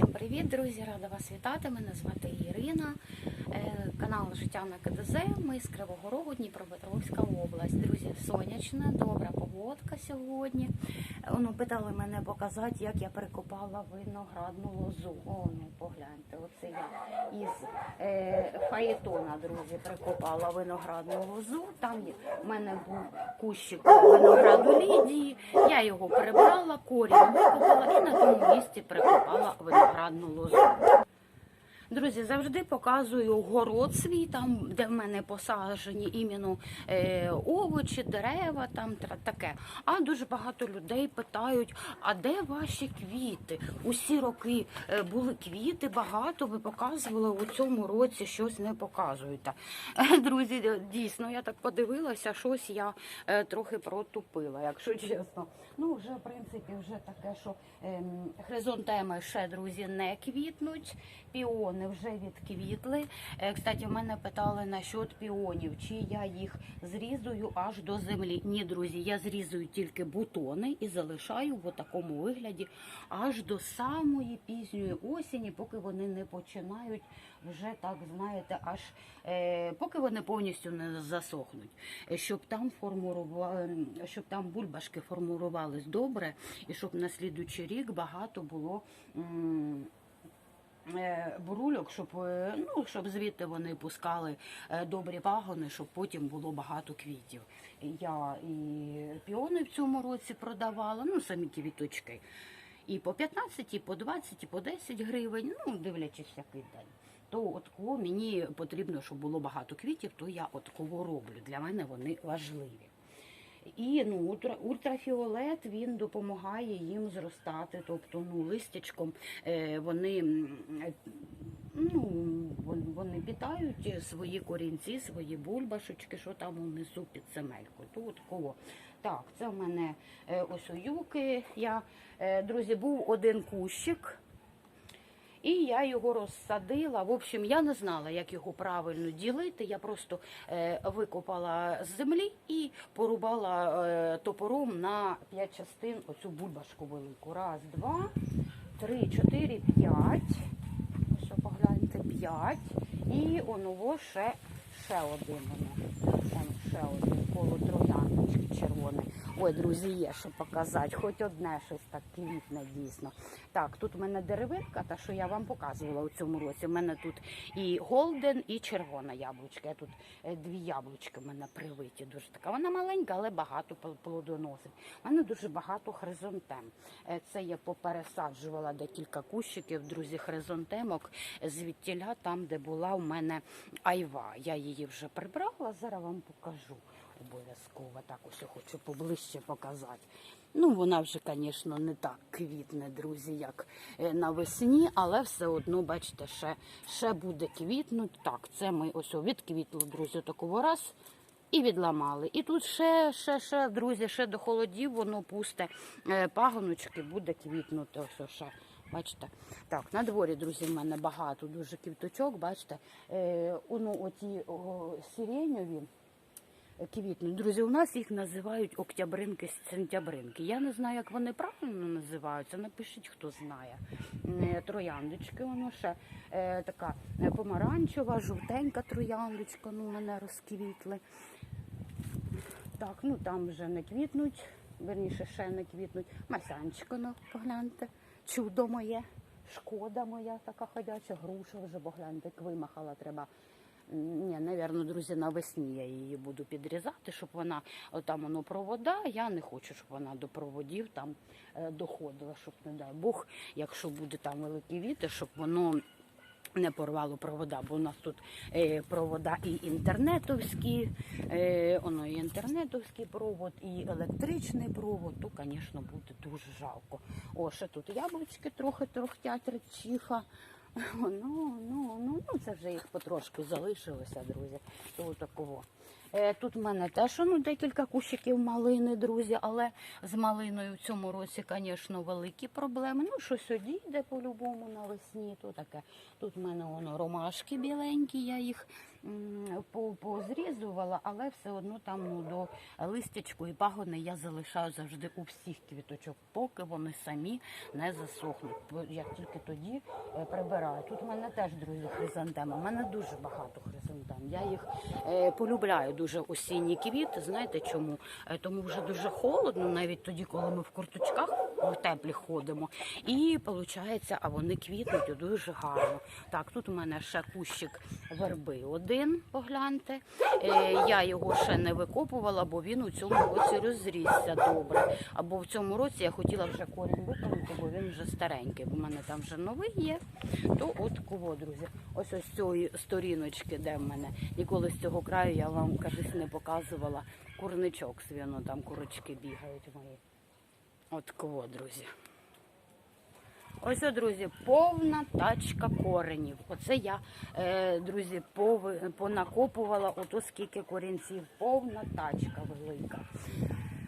Всім привіт, друзі! Рада вас вітати. Мене звати Ірина. Е, Канал Життя на КДЗ. Ми з Кривого Рогу, Дніпропетровська область. Друзі, сонячна, добра погодка сьогодні. Е, Ну, питали мене показати, як я перекопала виноградну лозу. О, ну погляньте, оце я із е, фаєтона, друзі, прикопала виноградну лозу. Там в мене був кущик винограду Лідії. Я його прибрала, корінь викопала і на тому місці прикопала виноградну лозу. Друзі, завжди показую город свій, там, де в мене посаджені іменно е, овочі, дерева, там таке. А дуже багато людей питають: а де ваші квіти? Усі роки е, були квіти, багато ви показували у цьому році щось не показуєте. Е, Друзі, е, дійсно, я так подивилася, щось я е, трохи протупила, якщо чесно. Ну, вже в принципі, вже таке, що ем, хризантеми ще, друзі, не квітнуть. Піони вже відквітли. Е, Кстати, в мене питали насчет піонів, чи я їх зрізую аж до землі. Ні, друзі, я зрізую тільки бутони і залишаю в такому вигляді аж до самої пізньої осені, поки вони не починають вже так, знаєте, аж е, поки вони повністю не засохнуть, Е, щоб там формували, щоб там бульбашки формувались добре, і щоб на слідуючий рік багато було. м, е, Бурульок, щоб е, ну щоб звідти вони пускали е, добрі пагони, щоб потім було багато квітів. Я і піони в цьому році продавала, ну самі квіточки. І по 15, і по 20, і по 10 гривень, ну дивлячись який день. То от кого мені потрібно, щоб було багато квітів, то я от кого роблю. Для мене вони важливі. І ну, ультра, ультрафіолет він допомагає їм зростати. Тобто, ну, листячком е, вони, е, ну, вони питають свої корінці, свої бульбашечки, що там унесу під земельку. То от кого. Так, це в мене е, ось у. Я, друзі, був один кущик. І я його розсадила. В общем, я не знала, як його правильно ділити. Я просто е, викопала з землі і порубала е, топором на п'ять частин оцю бульбашку велику. Раз, два, три, чотири, п'ять. Ось погляньте, п'ять. І оново ще, ще один. Воно. Ще один коло трояночки червоне. Ой, друзі, є що показати. Хоч одне щось так квітне дійсно. Так, тут у мене деревинка, та що я вам показувала у цьому році. У мене тут і голден, і червона яблучка. Я тут е, дві яблучки в мене привиті. Дуже така. Вона маленька, але багато пл- плодоносить. У мене дуже багато хризантем. Е, Це я попересаджувала декілька кущиків, друзі, хризантемок звідтіля, там, де була у мене айва. Я її вже прибрала, зараз вам покажу. Обов'язково так ось хочу поближче показати. Ну, вона вже, звісно, не так квітне, друзі, як е, навесні, але все одно, бачите, ще, ще буде квітнути. Так, це ми ось о, відквітло, друзі, такого раз. І відламали. І тут ще, ще, ще, друзі, ще до холодів воно пусте е, пагоночки, буде квітнути. Ось ще. Бачите? Так, на дворі, друзі, в мене багато дуже квіточок, бачите. Е, воно оті о, сиреньові, квітнуть. Друзі, у нас їх називають октябринки, сентябринки. Я не знаю, як вони правильно називаються. Напишіть, хто знає. Е, Трояндочки, воно ще е, така е, помаранчева, жовтенька трояндочка, ну мене розквітли. Так, ну там вже не квітнуть, верніше ще не квітнуть. Масянчика, ну, погляньте, чудо моє, шкода моя така ходяча, груша вже, погляньте, вимахала треба. Ні, навірно, друзі, навесні я її буду підрізати, щоб вона там воно провода. Я не хочу, щоб вона до проводів там е, доходила, щоб не дай Бог, якщо буде там великий вітер, щоб воно не порвало провода, бо у нас тут е, провода і інтернетовські, е, воно і інтернетовський провод, і електричний провод, то, звісно, буде дуже жалко. О, ще тут яблучки трохи трохтять речиха. Ну, ну, ну, ну, це вже їх потрошки залишилося, друзі. То такого. Е, Тут в мене теж ну, декілька кущиків малини, друзі, але з малиною в цьому році, звісно, великі проблеми. Ну, щось одійде по-любому навесні, то таке. Тут в мене воно ромашки біленькі, я їх позрізувала, але все одно там ну, до листячку і пагони я залишаю завжди у всіх квіточок, поки вони самі не засохнуть. Я тільки тоді е, прибираю. Тут в мене теж, друзі, хризантеми. У мене дуже багато хризантем. Я їх е, полюбляю дуже осінні квіти. Знаєте чому? Е, тому вже дуже холодно, навіть тоді, коли ми в курточках в теплі ходимо. І виходить, а вони квітнуть дуже гарно. Так, тут у мене ще кущик верби один, погляньте. Е, я його ще не викопувала, бо він у цьому році розрісся добре. Або в цьому році я хотіла вже корінь виконати, бо він вже старенький. Бо в мене там вже новий є. То от кого, друзі. Ось ось цієї сторіночки, де в мене ніколи з цього краю я вам кажуть, не показувала курничок свино, там курочки бігають мої. От кого, друзі. Ось, о, друзі, повна тачка коренів. Оце я, е, друзі, понакопувала ото скільки корінців. Повна тачка велика.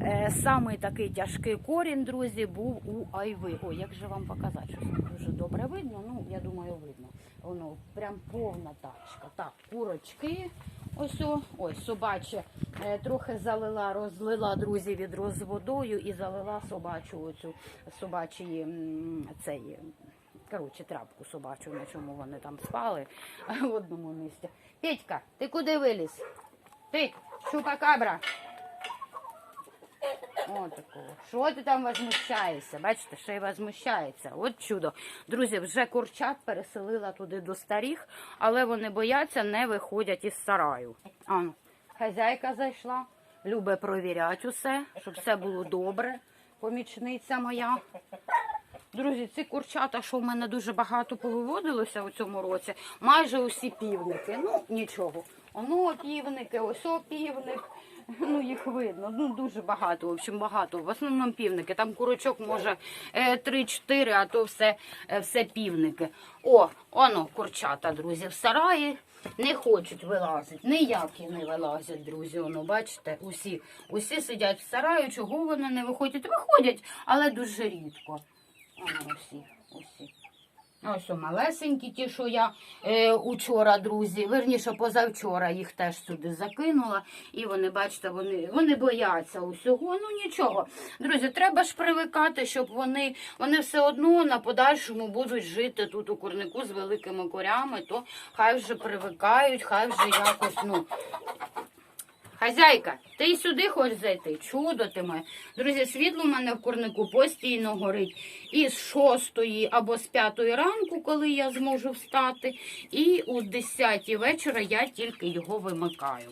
Е, самий такий тяжкий корінь, друзі, був у айви. Ой, як же вам показати? Щось не дуже добре видно. Ну, я думаю, видно. Воно прям повна тачка. Так, курочки. Ось о, ой, собаче. Е, трохи залила, розлила друзі відро з водою і залила собачу оцю собачі цей. Коротше, трапку собачу, на чому вони там спали в одному місці. Петька, ти куди виліз? Ти, шупакабра. О, такого. Що ти там возмущаєшся? Бачите, ще й возмущається. От чудо. Друзі, вже курчат переселила туди до старих, але вони бояться, не виходять із сараю. А, хазяйка зайшла, любить провіряти усе, щоб все було добре. Помічниця моя. Друзі, ці курчата, що в мене дуже багато повиводилося у цьому році, майже усі півники. Ну, нічого. Оно півники, ось півник. Ну, їх видно. Ну, дуже багато, в общем, багато. В основному півники. Там курочок може е, 3-4, а то все, е, все півники. О, оно, курчата, друзі, в сараї не хочуть вилазити. Ніякі не вилазять, друзі. Воно, бачите, усі, усі сидять в сараї. Чого вони не виходять? Виходять, але дуже рідко. Воно усі, усі. Ось о, малесенькі ті, що я е, учора, друзі, верніше позавчора їх теж сюди закинула. І вони, бачите, вони, вони бояться усього. Ну нічого. Друзі, треба ж привикати, щоб вони, вони все одно на подальшому будуть жити тут у курнику з великими корями, то хай вже привикають, хай вже якось, ну. Хазяйка, ти сюди хочеш зайти? Чудо ти моє. Друзі, світло в мене в курнику постійно горить. І з шостої або з п'ятої ранку, коли я зможу встати, і у 10 вечора я тільки його вимикаю.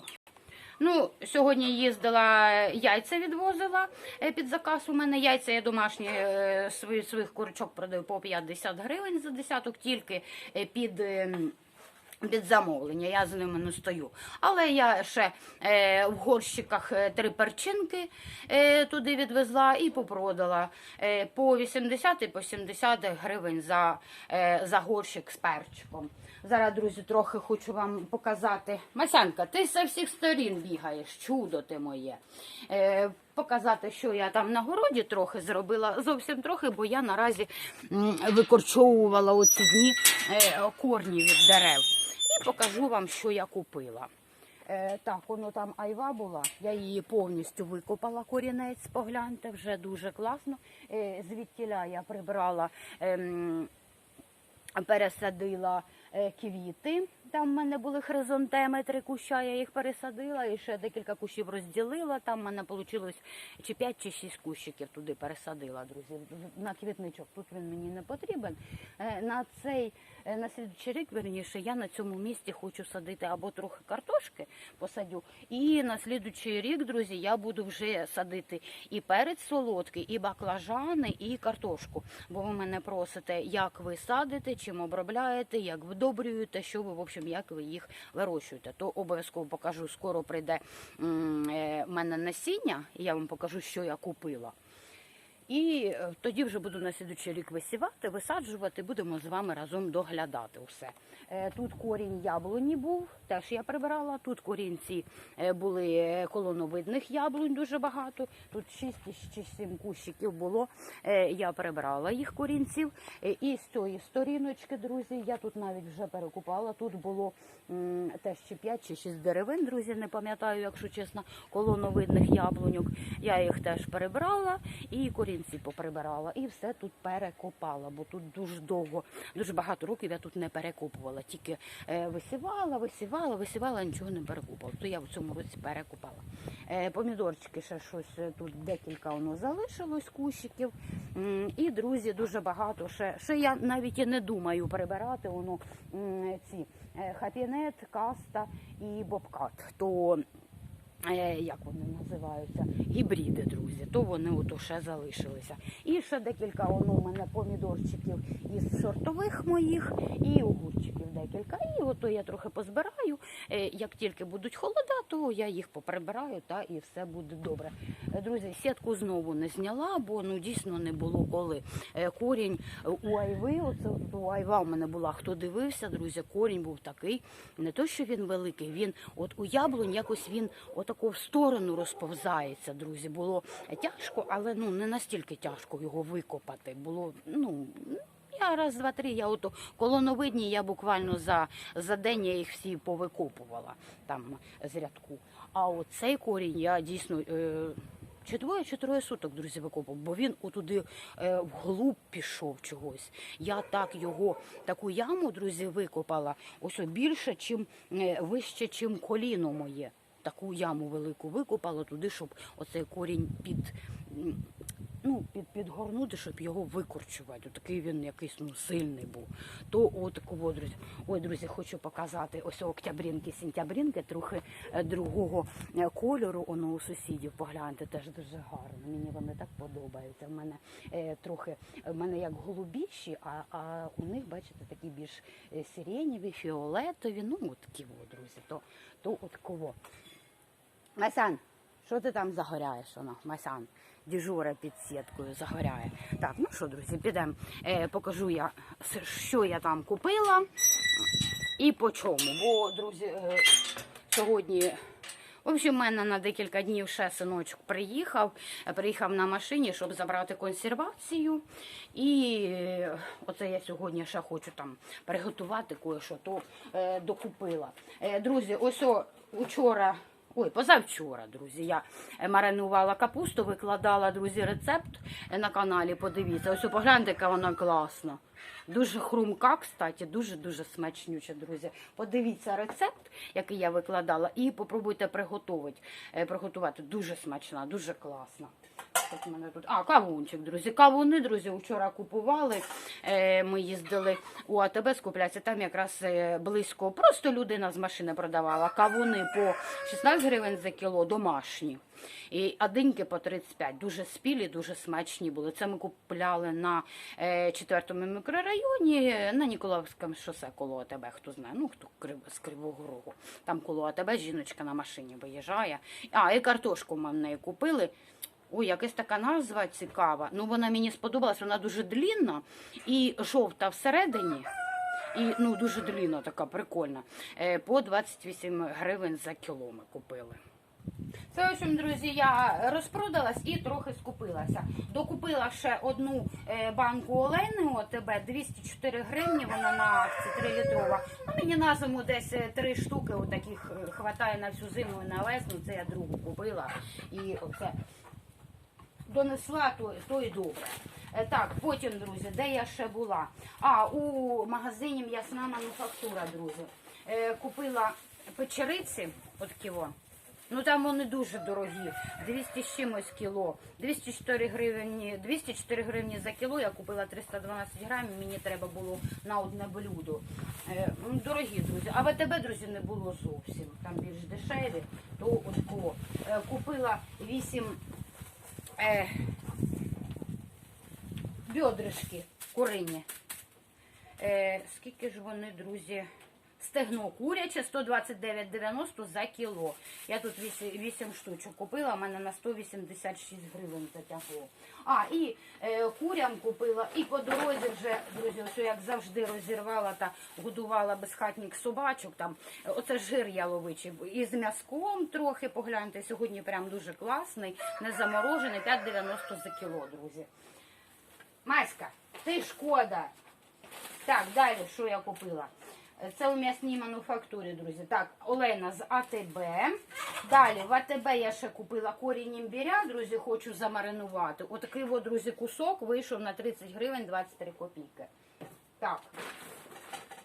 Ну, сьогодні їздила, яйця відвозила е, під заказ. У мене яйця я домашні е, своїх курочок продаю по 50 гривень за десяток, тільки е, під. Під замовлення, я з ними не стою. Але я ще е, в горщиках е, три перчинки е, туди відвезла і попродала е, по 80 і по 70 гривень за, е, за горщик з перчиком. Зараз, друзі, трохи хочу вам показати. Масянка, ти зі всіх сторін бігаєш, чудо ти моє. Е, показати, що я там на городі трохи зробила, зовсім трохи, бо я наразі викорчовувала оці дні е, корні від дерев. Покажу вам, що я купила. Е, так, воно там айва була, я її повністю викопала корінець, погляньте, вже дуже класно. Е, звідтіля я прибрала, е, пересадила е, квіти. Там в мене були хризантеми, три куща, я їх пересадила і ще декілька кущів розділила. Там в мене вийшло чи 5 чи 6 кущиків туди пересадила, друзі. На квітничок. Тут він мені не потрібен. Е, На цей е, на слідчий рік, верніше, я на цьому місці хочу садити або трохи картошки посадю. І на слідчий рік, друзі, я буду вже садити і перець солодкий, і баклажани, і картошку. Бо ви мене просите, як ви садите, чим обробляєте, як вдобрюєте, що ви, в общем, як ви їх вирощуєте. То обов'язково покажу, скоро прийде е, в мене насіння, і я вам покажу, що я купила. І е, тоді вже буду на слідучий рік висівати, висаджувати, будемо з вами разом доглядати усе. Е, Тут корінь яблуні був, теж я прибирала. Тут корінці е, були колоновидних яблунь дуже багато. Тут 6 чи 7 кущиків було. Я прибирала їх корінців. І з цієї сторіночки, друзі, я тут навіть вже перекупала. Тут було теж чи 5 чи 6 деревин, друзі, не пам'ятаю, якщо чесно, колоновидних яблуньок. Я їх теж перебрала і корінці поприбирала. І все тут перекопала, бо тут дуже довго, дуже багато років я тут не перекопувала. Тільки е, висівала, висівала, висівала, нічого не перекопала. То я в цьому році перекопала. Е, помідорчики ще щось е, тут декілька воно залишилось кущиків. І друзі, дуже багато. Ще, ще я навіть і не думаю прибирати воно ці хапінет, каста і бобкат. То е, як вони називаються, гібриди, друзі, то вони от ще залишилися. І ще декілька воно у мене помідорчиків із сортових моїх, і огурчиків декілька. І ото я трохи позбираю. Е, Як тільки будуть холода, то я їх поприбираю та і все буде добре. Е, Друзі, сітку знову не зняла, бо ну дійсно не було коли. Е, Корінь у айви, оце у айва у мене була. Хто дивився, друзі, корінь був такий. Не то, що він великий, він от у яблунь якось він отако в сторону розповзається, друзі. Було тяжко, але ну не настільки тяжко його викопати. Було ну. Раз, два, три, я ото колоновидні, я буквально за, за день я їх всі повикопувала там з рядку. А оцей корінь я дійсно е, чи двоє, чи троє суток, друзі, викопав, бо він отуди е, вглуб пішов чогось. Я так його, таку яму, друзі, викопала, ось більше, чим е, вище, чим коліно моє. Таку яму велику викопала туди, щоб оцей корінь під. Ну, під, підгорнути, щоб його викорчувати. Такий він якийсь ну, сильний був. То от такого, друзі. Ой, друзі, хочу показати ось октябрінки, сентябрінки, трохи е, другого е, кольору. Воно у сусідів погляньте, теж дуже гарно. Мені вони так подобаються. В мене е, трохи в мене як голубіші, а, а у них, бачите, такі більш е, сиренєві, фіолетові. Ну, от такі, друзі, то, то от кого. Масан, що ти там загоряєш? Воно, Масан, дежура під сіткою загоряє. Так, ну що, друзі, підемо. Е, покажу я, що я там купила і по чому. Бо, друзі, е, сьогодні. В общем, в мене на декілька днів ще синочок приїхав. Приїхав на машині, щоб забрати консервацію. І е, оце я сьогодні ще хочу там приготувати кое-що, то е, докупила. Е, друзі, ось о, учора. Ой, позавчора, друзі, я е, маринувала капусту, викладала, друзі, рецепт е, на каналі. Подивіться. Ось погляньте, яка вона класна. Дуже хрумка, кстати, дуже-дуже смачнюча, друзі. Подивіться рецепт, який я викладала, і попробуйте приготувати. Е, приготувати. Дуже смачна, дуже класна. В мене тут. А, кавунчик, друзі. Кавуни, друзі, вчора купували. Е, ми їздили у АТБ скуплятися. Там якраз е, близько. Просто людина з машини продавала. Кавуни по 16 гривень за кіло, домашні. І адиньки по 35. Дуже спілі, дуже смачні були. Це ми купляли на е, четвертому мікрорайоні, е, на Ніколаївському шосе коло АТБ, хто знає, ну хто з Кривого Рогу. Там коло АТБ жіночка на машині виїжджає. А, і картошку ми в неї купили. Ой, якась така назва цікава. Ну, вона мені сподобалась, вона дуже длінна і жовта всередині. І ну, дуже длінна, така прикольна. Е, по 28 гривень за кіло ми купили. Це, в общем, друзі, я розпродалась і трохи скупилася. Докупила ще одну е, банку олени ОТБ, 204 гривні, вона на акції 3 літрова. Ну, мені на зиму десь е, три штуки отаких е, хватає на всю зиму і на весну. Це я другу купила. І оце донесла, то, то і добре. Е, Так, потім, друзі, де я ще була? А, у магазині м'ясна мануфактура, друзі. Е, купила печериці, от ківо. Ну там вони дуже дорогі. 200 з чимось кіло. 204 гривні, 204 гривні за кіло. Я купила 312 грамів. Мені треба було на одне блюдо. Е, дорогі друзі. А ВТБ, друзі, не було зовсім. Там більш дешеві. То от купила 8 е, бьодришки курині. Е, скільки ж вони, друзі? Стегно куряче 129,90 за кіло. Я тут 8, 8 штучок купила, у мене на 186 гривень затягло. А, і е, курям купила, і по дорозі вже, друзі, ось як завжди розірвала та годувала безхатніх собачок. Там оце жир яловичий. І з м'язком трохи погляньте. Сьогодні прям дуже класний, не заморожений, 5,90 за кіло, друзі. Маська, ти шкода. Так, далі, що я купила? Е, Це у м'ясній мануфактурі, друзі. Так, Олена з АТБ. Далі, в АТБ я ще купила корінь імбіря, друзі, хочу замаринувати. Отакий, от, друзі, кусок вийшов на 30 гривень 23 копійки. Так.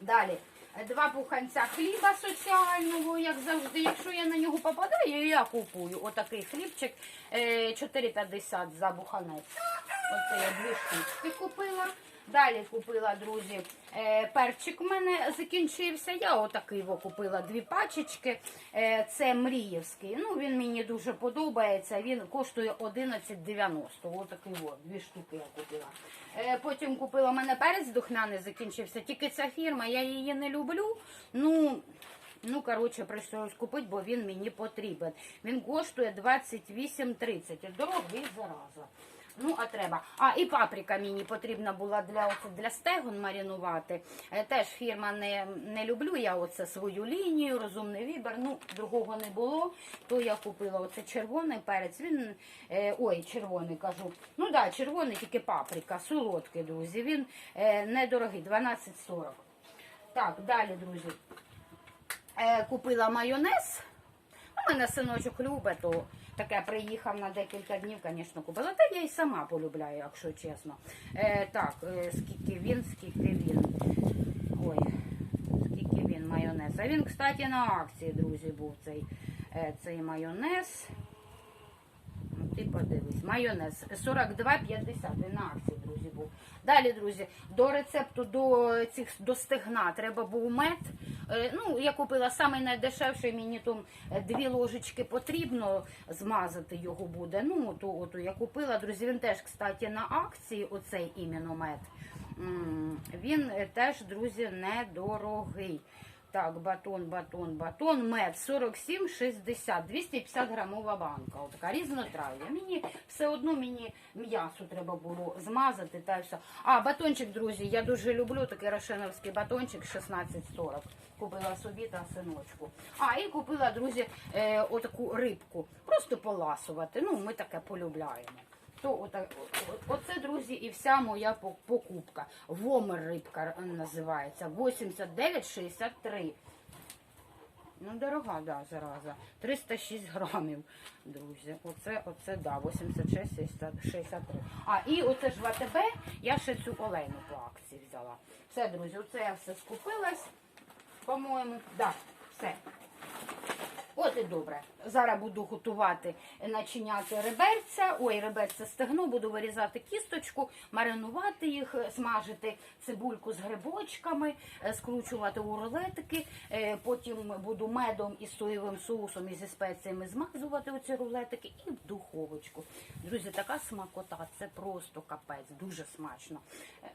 Далі. е, Два пуханця хліба соціального, як завжди. Якщо я на нього попадаю, я купую. Отакий хлібчик е, 4,50 за буханець. Оце я дві штучки купила. Далі купила, друзі, е, перчик у мене закінчився. Я отакий купила дві пачечки. Е, Це Мріївський. Ну, він мені дуже подобається. Він коштує 11,90. Отакий во, дві штуки я купила. Е, Потім купила у мене перець духмяний закінчився. Тільки ця фірма, я її не люблю. Ну, Ну, коротше, прийшлось купити, бо він мені потрібен. Він коштує 28,30. Дорогий зараза. Ну, а треба. А, і паприка мені потрібна була для, для стегон маринувати. Е, Теж фірма не, не люблю. Я оце свою лінію, розумний вибір. Ну, другого не було. То я купила оце червоний перець. Він, е, ой, червоний кажу. Ну да, червоний, тільки паприка, солодкий, друзі. Він е, недорогий, 12,40. Так, далі, друзі. Купила майонез. У мене синочок любить, то таке приїхав на декілька днів, звісно, купила. Та я і сама полюбляю, якщо чесно. Е, так, е, скільки він, скільки він. Ой, скільки він майонез. А він, кстати, на акції, друзі, був цей, е, цей майонез. Ти подивись, майонез 42,50 на акції, друзі, був. Далі, друзі, до рецепту до цих до стегна треба був мед. Е, Ну, я купила самий найдешевший, мені там е, дві ложечки потрібно змазати його буде. Ну, то, ото я купила, друзі, він теж, кстати, на акції, оцей іменно мед. Він е, теж, друзі, недорогий. Так, батон, батон, батон, мед 47,60, 250 грамова банка. Отака різнотрав'я. Мені все одно мені м'ясо треба було змазати та все. А, батончик, друзі, я дуже люблю такий рошеновський батончик 16,40. Купила собі та синочку. А, і купила, друзі, е, отаку рибку. Просто поласувати. Ну, ми таке полюбляємо. То оце, друзі, і вся моя покупка. Вомер рибка називається. 89,63. Ну, дорога, да, зараза. 306 грамів, друзі. Оце, оце, да, 86,63. А, і оце ж в АТБ я ще цю олену по акції взяла. Все, друзі, оце я все скупилась, по-моєму. Да, все. От і добре. Зараз буду готувати, начиняти реберця. Ой, реберця стегно, буду вирізати кісточку, маринувати їх, смажити цибульку з грибочками, е, скручувати у рулетики. Е, Потім буду медом і соєвим соусом і зі спеціями змазувати оці рулетики і в духовочку. Друзі, така смакота, це просто капець, дуже смачно. Е,